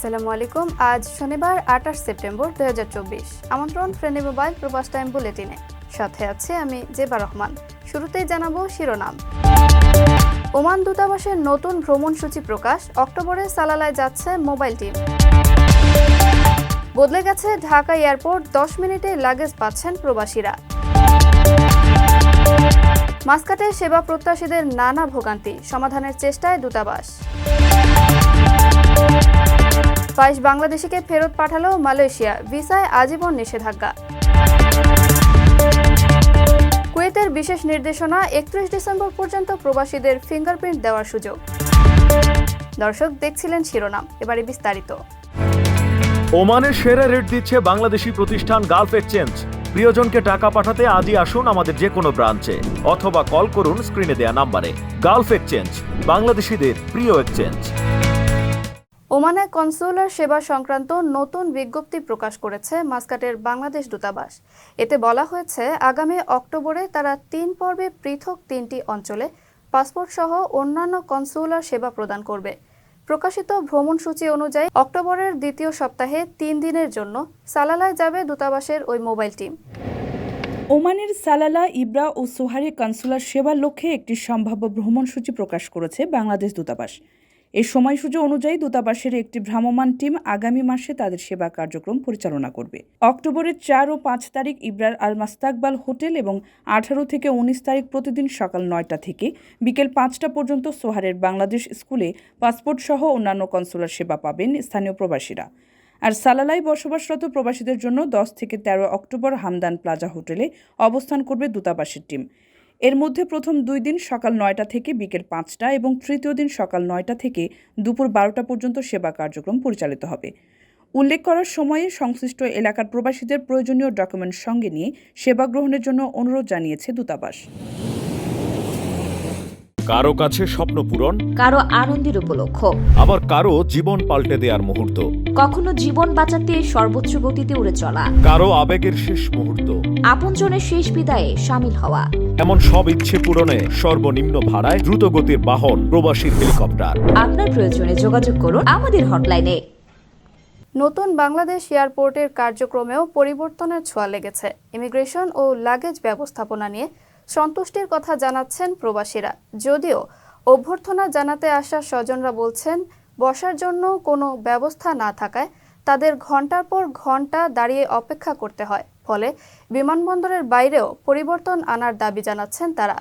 আসসালামু আলাইকুম। আজ শনিবার, আঠাশ সেপ্টেম্বর, দুই আমন্ত্রণ ফ্রেন্ডলি মোবাইল প্রবাস টাইম বুলেটিনে। সাথে আছে আমি জেবা রহমান। শুরুতেই জানাব শিরোনাম। ওমান দূতাবাসের নতুন ভ্রমণসূচি প্রকাশ। অক্টোবরে সালালায় যাচ্ছে মোবাইল টিম। বদলে গেছে ঢাকা এয়ারপোর্ট। দশ মিনিটে লাগেজ পাচ্ছেন প্রবাসীরা। মাস্কাটে সেবা প্রত্যাশীদের নানা ভোগান্তি। সমাধানের চেষ্টায় দূতাবাস। বাইশ বাংলাদেশিকে ফেরত পাঠালো মালয়েশিয়া। ভিসায় আজীবন নিষেধাজ্ঞা। কুয়েতের বিশেষ নির্দেশনা, একত্রিশ ডিসেম্বর পর্যন্ত প্রবাসীদের ফিঙ্গারপ্রিন্ট দেওয়ার সুযোগ। দর্শক, দেখছিলেন শিরোনাম। এবারে বিস্তারিত। ওমানের সেরা রেট দিচ্ছে বাংলাদেশি প্রতিষ্ঠান গালফ এক্সচেঞ্জ। প্রিয়জনকে টাকা পাঠাতে আজই আসুন আমাদের যে কোনো ব্রাঞ্চে, অথবা কল করুন স্ক্রিনে দেয়া নাম্বারে। গালফ এক্সচেঞ্জ, বাংলাদেশিদের প্রিয় এক্সচেঞ্জ। ওমানে কনসুলার সেবা সংক্রান্ত নতুন বিজ্ঞপ্তি প্রকাশ করেছে মাস্কাটের বাংলাদেশ দূতাবাস। এতে বলা হয়েছে, আগামী অক্টোবরে তারা তিন পর্বে পৃথক তিনটি অঞ্চলে পাসপোর্ট সহ অন্যান্য কনসুলার সেবা প্রদান করবে। প্রকাশিত ভ্রমণসূচি অনুযায়ী অক্টোবরের দ্বিতীয় সপ্তাহে তিন দিনের জন্য সালালায় যাবে দূতাবাসের ওই মোবাইল টিম। ওমানের সালালা ইব্রা ও সোহারি কনসুলার সেবার লক্ষ্যে একটি সম্ভাব্য ভ্রমণসূচি প্রকাশ করেছে বাংলাদেশ দূতাবাস। এই সময়সূচি অনুযায়ী দূতাবাসের একটি ভ্রাম্যমাণ টিম আগামী মাসে তাদের সেবা কার্যক্রম পরিচালনা করবে। অক্টোবরের চার ও পাঁচ তারিখ ইব্রার আল মাস্তাকবাল হোটেল এবং আঠারো থেকে উনিশ তারিখ প্রতিদিন সকাল নয়টা থেকে বিকেল পাঁচটা পর্যন্ত সোহারের বাংলাদেশ স্কুলে পাসপোর্ট সহ অন্যান্য কনসুলার সেবা পাবেন স্থানীয় প্রবাসীরা। আর সালালাই বসবাসরত প্রবাসীদের জন্য দশ থেকে তেরো অক্টোবর হামদান প্লাজা হোটেলে অবস্থান করবে দূতাবাসের টিম। এর মধ্যে প্রথম দুই দিন সকাল নয়টা থেকে বিকেল পাঁচটা এবং তৃতীয় দিন সকাল নয়টা থেকে দুপুর বারোটা পর্যন্ত সেবা কার্যক্রম পরিচালিত হবে। উল্লেখ করার সময়ে সংশ্লিষ্ট এলাকার প্রবাসীদের প্রয়োজনীয় ডকুমেন্ট সঙ্গে নিয়ে সেবা গ্রহণের জন্য অনুরোধ জানিয়েছে দূতাবাস। কারও কাছে স্বপ্ন পূরণ কারও আনন্দের উপলক্ষ। আবার কারও জীবন পাল্টে দেওয়ার মুহূর্ত। কখনো জীবন বাঁচাতে সর্বোচ্চ গতিতে উড়ে চলা। কারও আবেগের শেষ মুহূর্ত। আপনজনের শেষ বিদায়ে সামিল হওয়া। এমন সব ইচ্ছে পূরণে সর্বনিম্ন ভাড়ায় দ্রুত গতির বাহন প্রবাসীর হেলিকপ্টার। আপনার প্রয়োজনে যোগাযোগ করুন আমাদের হটলাইনে। নতুন বাংলাদেশ এয়ারপোর্টের কার্যক্রমেও পরিবর্তনের ছোঁয়া লেগেছে। ইমিগ্রেশন ও লাগেজ ব্যবস্থাপনা নিয়ে সন্তুষ্টির কথা জানাচ্ছেন প্রবাসীরা। যদিও অভ্যর্থনা জানাতে আসা স্বজনরা বলছেন, বসার জন্য কোনো ব্যবস্থা না থাকায় তাদের ঘণ্টার পর ঘণ্টা দাঁড়িয়ে অপেক্ষা করতে হয়। ফলে বিমানবন্দরের বাইরেও পরিবর্তন আনার দাবি জানাচ্ছেন তারা।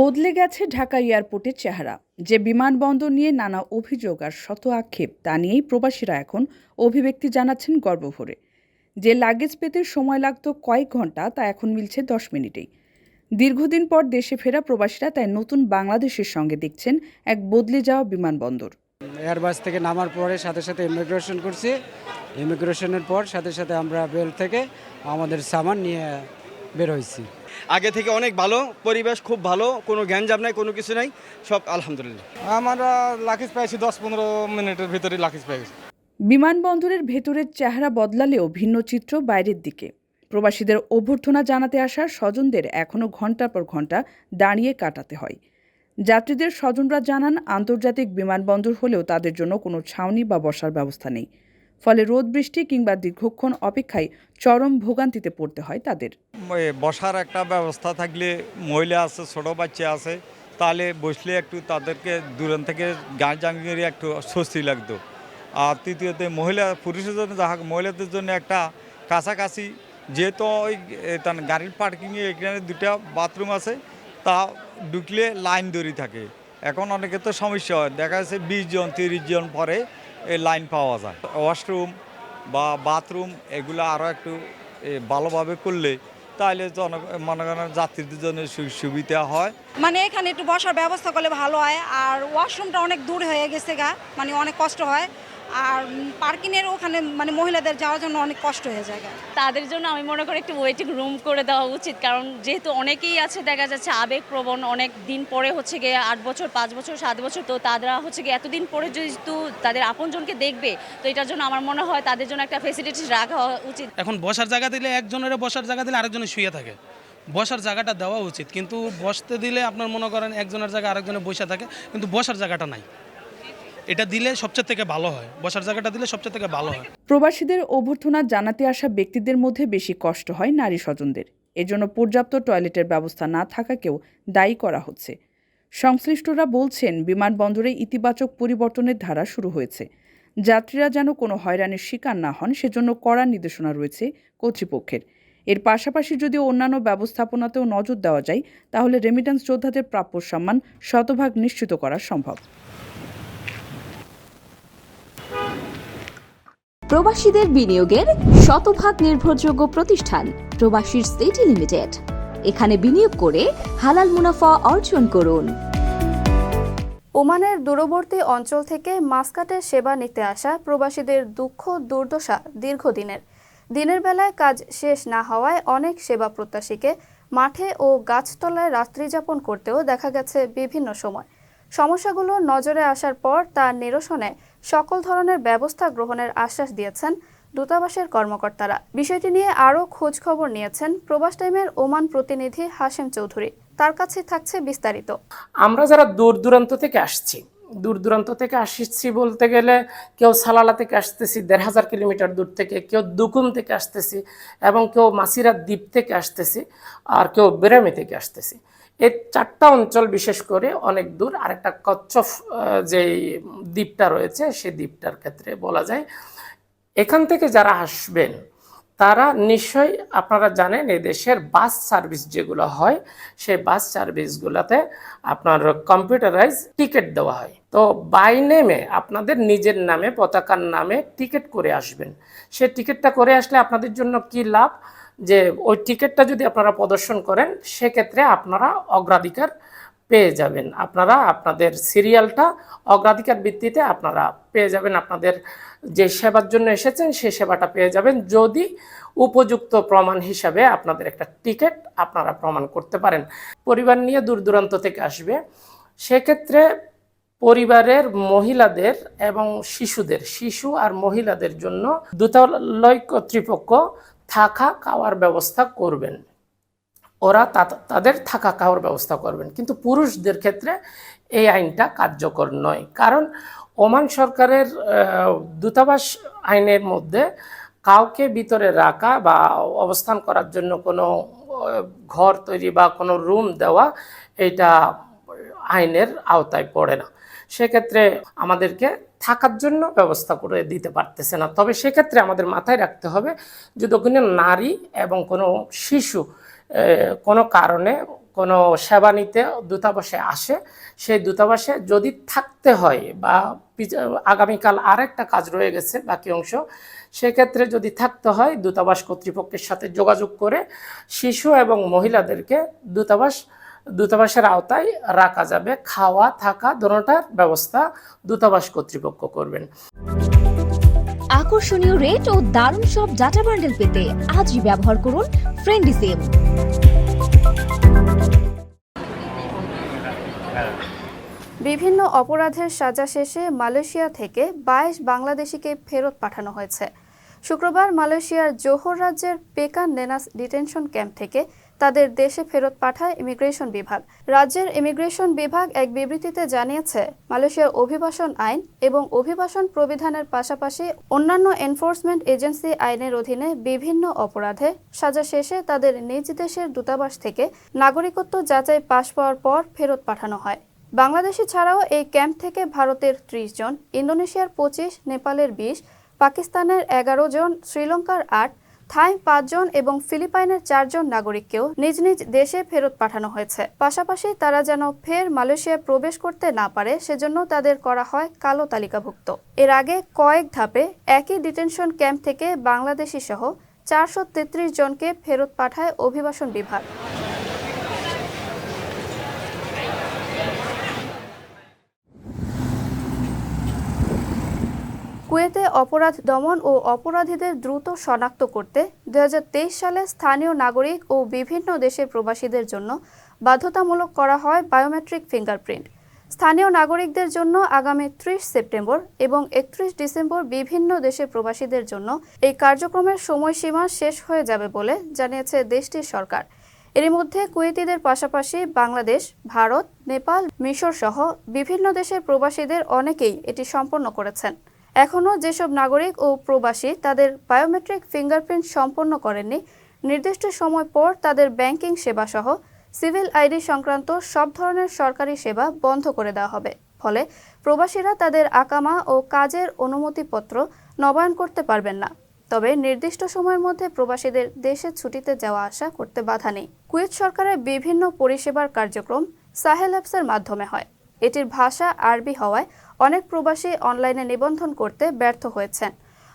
বদলে গেছে ঢাকা এয়ারপোর্টের চেহারা। যে বিমানবন্দর নিয়ে নানা অভিযোগ আর শত আক্ষেপ, তা নিয়েই প্রবাসীরা এখন অভিব্যক্তি জানাচ্ছেন গর্বভরে। যে লাগেজ পেতে সময় লাগতো কয়েক ঘণ্টা তা এখন মিলছে দশ মিনিটেই। দীর্ঘদিন পর দেশে ফেরা প্রবাসীরা তাই নতুন বাংলাদেশের সঙ্গে দেখছেন এক বদলে যাওয়া বিমানবন্দর। এয়ারবাস থেকে নামার পরে সাথে সাথে ইমিগ্রেশন করছি। ইমিগ্রেশনের পর সাথে সাথে আমরা বেল থেকে আমাদের সামান নিয়ে বের হয়েছি। আগে থেকে অনেক ভালো পরিবেশ খুব ভালো কোনো জ্ঞানজাম নাই কোনো কিছু নাই সব আলহামদুলিল্লাহ। আমরা লাকিজ পেয়েছি দশ পনেরো মিনিটের ভিতরে লাকিজ পেয়েছি বিমানবন্দরের ভেতরের চেহারা বদলালেও ভিন্ন চিত্র বাইরের দিকে। প্রবাসীদের অভ্যর্থনা জানাতে আসা স্বজনদের এখনও ঘণ্টার পর ঘণ্টা দাঁড়িয়ে কাটাতে হয়। যাত্রীদের স্বজনরা জানান, আন্তর্জাতিক বিমানবন্দর হলেও তাদের জন্য কোনো ছাউনি বা বসার ব্যবস্থা নেই। ফলে রোদ, বৃষ্টি কিংবা দীর্ঘক্ষণ অপেক্ষায় চরম ভোগান্তিতে পড়তে হয় তাদের। বসার একটা ব্যবস্থা থাকলে মহিলা আছে, ছোট বাচ্চা আছে, তাহলে বসলে একটু তাদেরকে দূরান থেকে গান জাঙ্গিয়ে একটু স্বস্তি লাগতো। আর তৃতীয়তে মহিলা পুরুষের জন্য যা হোক, মহিলাদের জন্য একটা কাছাকাছি যেহেতু ওই তার গাড়ির পার্কিংয়ে এখানে দুটা বাথরুম আছে তা ঢুকলে লাইন দড়ি থাকে। এখন অনেকে তো সমস্যা হয় দেখা যাচ্ছে বিশ জন তিরিশ জন পরে এই লাইন পাওয়া যায়। ওয়াশরুম বা বাথরুম এগুলো আরও একটু ভালোভাবে করলে তাহলে জন মনে করেন যাত্রীদের জন্য সুবিধা হয়। মানে এখানে একটু বসার ব্যবস্থা করলে ভালো হয় আর ওয়াশরুমটা অনেক দূর হয়ে গেছে গা মানে অনেক কষ্ট হয়। আর পার্কিংয়ের ওখানে মানে মহিলাদের যাওয়ার জন্য অনেক কষ্ট হয়ে যায়। তাদের জন্য আমি মনে করি একটু ওয়েটিং রুম করে দেওয়া উচিত কারণ যেহেতু অনেকেই আছে দেখা যাচ্ছে আবেগপ্রবণ অনেক দিন পরে হচ্ছে গিয়ে আট বছর পাঁচ বছর সাত বছর তো তারা হচ্ছে গিয়ে এতদিন পরে যেহেতু তাদের আপনজনকে দেখবে তো এটার জন্য আমার মনে হয় তাদের জন্য একটা ফেসিলিটি রাখা উচিত। এখন বসার জায়গা দিলে একজনের বসার জায়গা দিলে আরেকজনের শুয়ে থাকে। বসার জায়গাটা দেওয়া উচিত কিন্তু বসতে দিলে আপনার মনে করেন একজনের জায়গায় আরেকজনের বসে থাকে কিন্তু বসার জায়গাটা নাই। এটা দিলে সবচেয়ে থেকে ভালো হয়। বসার জায়গাটা দিলে সবচেয়ে থেকে ভালো হয়। প্রবাসীদের অভ্যর্থনা জানাতে আসা ব্যক্তিদের মধ্যে বেশি কষ্ট হয় নারী স্বজনদের। এজন্য পর্যাপ্ত টয়লেটের ব্যবস্থা না থাকাকেও দায়ী করা হচ্ছে। সংশ্লিষ্টরা বলছেন, বিমানবন্দরে ইতিবাচক পরিবর্তনের ধারা শুরু হয়েছে। যাত্রীরা যেন কোনো হয়রানির শিকার না হন, সেজন্য কড়া নির্দেশনা রয়েছে কর্তৃপক্ষের। এর পাশাপাশি যদি অন্যান্য ব্যবস্থাপনাতেও নজর দেওয়া যায়, তাহলে রেমিটেন্স যোদ্ধাদের প্রাপ্য সম্মান শতভাগ নিশ্চিত করা সম্ভব। প্রবাসীদের বিনিয়োগের শতভাগ নির্ভরযোগ্য প্রতিষ্ঠান প্রবাসীর সিটি লিমিটেড। এখানে বিনিয়োগ করে হালাল মুনাফা অর্জন করুন। ওমানের দূরবর্তী অঞ্চল থেকে মাস্কাটের সেবা নিতে আসা প্রবাসীদের দুঃখ, দুর্দশা দীর্ঘদিনের। দিনের বেলায় কাজ শেষ না হওয়ায় অনেক সেবা প্রত্যাশীকে মাঠে ও গাছতলায় রাত্রিযাপন করতেও দেখা গেছে বিভিন্ন সময়। সমস্যাগুলো নজরে আসার পর তা নিরসনে সকল ধরনের ব্যবস্থা গ্রহণের আশ্বাস দিয়েছেন দূতাবাসের কর্মকর্তারা। বিষয়টি নিয়ে আরও খোঁজখবর নিয়েছেন প্রবাস টাইমের ওমান প্রতিনিধি হাশেম চৌধুরী। তার কাছে থাকছে বিস্তারিত। আমরা যারা দূর দূরান্ত থেকে আসছি, দূর দূরান্ত থেকে আসছি বলতে গেলে কেউ সালালা থেকে আসতেছি, দেড় হাজার কিলোমিটার দূর থেকে, কেউ দুকুম থেকে আসতেছি এবং কেউ মাসিরা দ্বীপ থেকে আসতেছি আর কেউ বেরামি থেকে আসতেছি। এই চারটা অঞ্চল বিশেষ করে অনেক দূর আরেকটা কচ্ছফ আহ, যে দ্বীপটা রয়েছে সেই দ্বীপটার ক্ষেত্রে বলা যায়। এখান থেকে যারা আসবেন তারা নিশ্চয়ই আপনারা জানেন দেশের বাস সার্ভিস যেগুলো হয় সেই বাস সার্ভিসগুলোতে আপনার কম্পিউটারাইজ টিকিট দেওয়া হয়। তো বাই নেমে আপনাদের নিজের নামে পতাকার নামে টিকিট করে আসবেন। সে টিকিটটা করে আসলে আপনাদের জন্য কি লাভ? যে ওই টিকিটটা যদি আপনারা প্রদর্শন করেন, সেক্ষেত্রে আপনারা অগ্রাধিকার পেয়ে যাবেন। আপনারা আপনাদের সিরিয়ালটা অগ্রাধিকার ভিত্তিতে আপনারা পেয়ে যাবেন। আপনাদের যে সেবার জন্য এসেছেন সেই সেবাটা পেয়ে যাবেন। যদি উপযুক্ত প্রমাণ হিসাবে আপনাদের একটা টিকিট আপনারা প্রমাণ করতে পারেন। পরিবার নিয়ে দূর দূরান্ত থেকে আসবে। সেক্ষেত্রে পরিবারের মহিলাদের এবং শিশুদের, শিশু আর মহিলাদের জন্য দূতালয় কর্তৃপক্ষ থাকা খাওয়ার ব্যবস্থা করবেন। ওরা তাদের থাকা খাওয়ার ব্যবস্থা করবেন। কিন্তু পুরুষদের ক্ষেত্রে এই আইনটা কার্যকর নয়। কারণ ওমান সরকারের দূতাবাস আইনের মধ্যে কাউকে ভিতরে রাখা বা অবস্থান করার জন্য কোনো ঘর তৈরি বা কোনো রুম দেওয়া, এটা আইনের আওতায় পড়ে না। সেক্ষেত্রে আমাদেরকে থাকার জন্য ব্যবস্থা করে দিতে পারতেছে না। তবে সেক্ষেত্রে আমাদের মাথায় রাখতে হবে যদি কোনো নারী এবং কোনো শিশু কোনো কারণে কোনো সেবা নিতে দূতাবাসে আসে। সেই দূতাবাসে যদি থাকতে হয় বা আগামীকাল আরেকটা কাজ রয়ে গেছে বাকি অংশ, সেক্ষেত্রে যদি থাকতে হয় দূতাবাস কর্তৃপক্ষের সাথে যোগাযোগ করে শিশু এবং মহিলাদেরকে দূতাবাস দূতাবাসের আওতায় রাখা যাবে খাওয়া থাকা দোনোটার ব্যবস্থা দূতাবাস কর্তৃপক্ষ করবেন। আকর্ষণীয় রেট ও দারুণ সব ডাটা বান্ডেল পেতে আজই ব্যবহার করুন ফ্রেন্ডি সিম বিভিন্ন অপরাধের সাজা শেষে মালয়েশিয়া থেকে বাইশ বাংলাদেশিকে ফেরত পাঠানো হয়েছে। শুক্রবার মালয়েশিয়ার জোহর রাজ্যের পেকান নেনাস ডিটেনশন ক্যাম্প থেকে তাদের দেশে ফেরত পাঠায় ইমিগ্রেশন বিভাগ। রাজ্যের ইমিগ্রেশন বিভাগ এক বিবৃতিতে জানিয়েছে, মালয়েশিয়ার অভিবাসন আইন এবং অভিবাসন প্রবিধানের পাশাপাশি অন্যান্য এনফোর্সমেন্ট এজেন্সি আইনের অধীনে বিভিন্ন অপরাধে সাজা শেষে তাদের নিজ দেশের দূতাবাস থেকে নাগরিকত্ব যাচাই পাশ পাওয়ার পর ফেরত পাঠানো হয়। বাংলাদেশি ছাড়াও এই ক্যাম্প থেকে ভারতের ত্রিশ জন, ইন্দোনেশিয়ার পঁচিশ, নেপালের বিশ, পাকিস্তানের এগারো জন, শ্রীলঙ্কার আট থাই পাঁচজন এবং ফিলিপাইনের চারজন নাগরিককেও নিজ নিজ দেশে ফেরত পাঠানো হয়েছে। পাশাপাশি তারা যেন ফের মালয়েশিয়ায় প্রবেশ করতে না পারে সেজন্য তাদের করা হয় কালো তালিকাভুক্ত। এর আগে কয়েক ধাপে একই ডিটেনশন ক্যাম্প থেকে বাংলাদেশি সহ চারশো তেত্রিশ জনকে ফেরত পাঠায় অভিবাসন বিভাগ। কুয়েতে অপরাধ দমন ও অপরাধীদের দ্রুত শনাক্ত করতে দুই হাজার তেইশ সালে স্থানীয় নাগরিক ও বিভিন্ন দেশের প্রবাসীদের জন্য বাধ্যতামূলক করা হয় বায়োমেট্রিক ফিঙ্গারপ্রিন্ট। স্থানীয় নাগরিকদের জন্য আগামী ত্রিশ সেপ্টেম্বর এবং একত্রিশ ডিসেম্বর বিভিন্ন দেশের প্রবাসীদের জন্য এই কার্যক্রমের সময়সীমা শেষ হয়ে যাবে বলে জানিয়েছে দেশটির সরকার। এরই মধ্যে কুয়েতিদের পাশাপাশি বাংলাদেশ, ভারত, নেপাল, মিশর সহ বিভিন্ন দেশের প্রবাসীদের অনেকেই এটি সম্পন্ন করেছেন। এখনও যেসব নাগরিক ও প্রবাসী তাদের বায়োমেট্রিক ফিঙ্গারপ্রিন্ট সম্পন্ন করেননি, নির্দিষ্ট সময় পর তাদের ব্যাংকিং সেবা সহ সিভিল আইডি সংক্রান্ত সব ধরনের সরকারি সেবা বন্ধ করে দেওয়া হবে। ফলে প্রবাসীরা তাদের আকামা ও কাজের অনুমতিপত্র নবায়ন করতে পারবেন না। তবে নির্দিষ্ট সময়ের মধ্যে প্রবাসীদের দেশে ছুটিতে যাওয়া আসা করতে বাধা নেই। কুয়েত সরকারের বিভিন্ন পরিষেবার কার্যক্রম সাহেল অ্যাপসের মাধ্যমে হয়। এটির ভাষা আরবি হওয়ায় অনেক প্রবাসী অনলাইনে নিবন্ধন করতে ব্যর্থ হয়েছেন।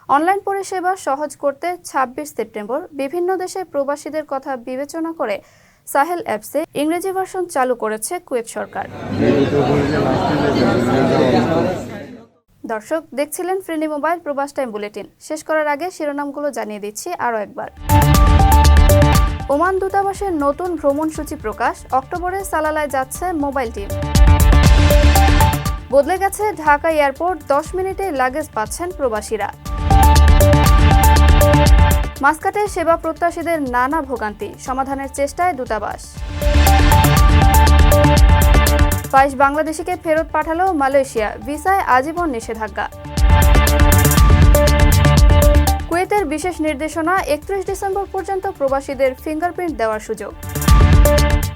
অনলাইন পরিষেবা সহজ করতে ২৬ সেপ্টেম্বর বিভিন্ন দেশে প্রবাসীদের কথা বিবেচনা করে সাহেল অ্যাপসে ইংরেজি ভার্সন চালু করেছে কুয়েত সরকার। দর্শক, দেখছিলেন friendly mobile Probash time bulletin. শেষ করার আগে শিরোনামগুলো জানিয়ে দিচ্ছি আরও একবার। ওমান দূতাবাসের নতুন ভ্রমণসূচি প্রকাশ, অক্টোবরে সালালায় যাচ্ছে মোবাইল টিম। বদলে গেছে ঢাকা এয়ারপোর্ট, দশ মিনিটে লাগেজ পাচ্ছেন প্রবাসীরা। মাস্কাটে সেবা প্রত্যাশীদের নানা ভোগান্তি, সমাধানের চেষ্টায় দূতাবাস। বাইশ বাংলাদেশিকে ফেরত পাঠালো মালয়েশিয়া, ভিসায় আজীবন নিষেধাজ্ঞা। কুয়েতের বিশেষ নির্দেশনা, একত্রিশ ডিসেম্বর পর্যন্ত প্রবাসীদের ফিঙ্গারপ্রিন্ট দেওয়ার সুযোগ।